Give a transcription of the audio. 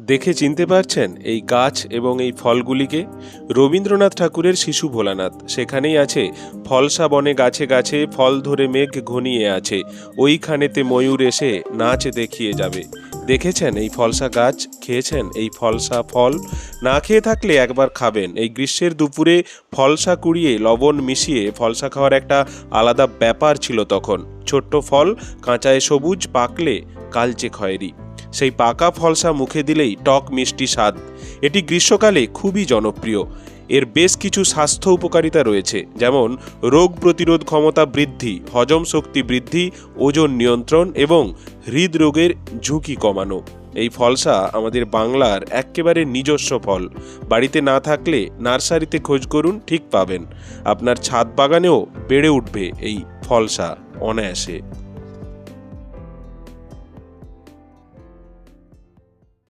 দেখে চিনতে পারছেন এই গাছ এবং এই ফলগুলিকে? রবীন্দ্রনাথ ঠাকুরের শিশু ভোলানাথ। সেখানেই আছে, ফলসা বনে গাছে গাছে ফল ধরে মেঘ ঘনিয়ে আছে। ওইখানেতে ময়ূর এসে নাচ দেখিয়ে যাবে। দেখেছেন এই ফলসা গাছ? খেয়েছেন এই ফলসা ফল? না খেয়ে থাকলে একবার খাবেন। এই গ্রীষ্মের দুপুরে ফলসা কুড়িয়ে লবণ মিশিয়ে ফলসা খাওয়ার একটা আলাদা ব্যাপার ছিল তখন। ছোট্ট ফল, কাঁচায় সবুজ, পাকলে কালচে খয়েরি। সেই পাকা ফলসা মুখে দিলেই টক মিষ্টি স্বাদ। এটি গ্রীষ্মকালে খুবই জনপ্রিয়। এর বেশ কিছু স্বাস্থ্য উপকারিতা রয়েছে, যেমন রোগ প্রতিরোধ ক্ষমতা বৃদ্ধি, হজম শক্তি বৃদ্ধি, ওজন নিয়ন্ত্রণ এবং হৃদরোগের ঝুঁকি কমানো। এই ফলসা আমাদের বাংলার একেবারে নিজস্ব ফল। বাড়িতে না থাকলে নার্সারিতে খোঁজ করুন, ঠিক পাবেন। আপনার ছাদ বাগানেও বেড়ে উঠবে এই ফলসা অনায়াসে।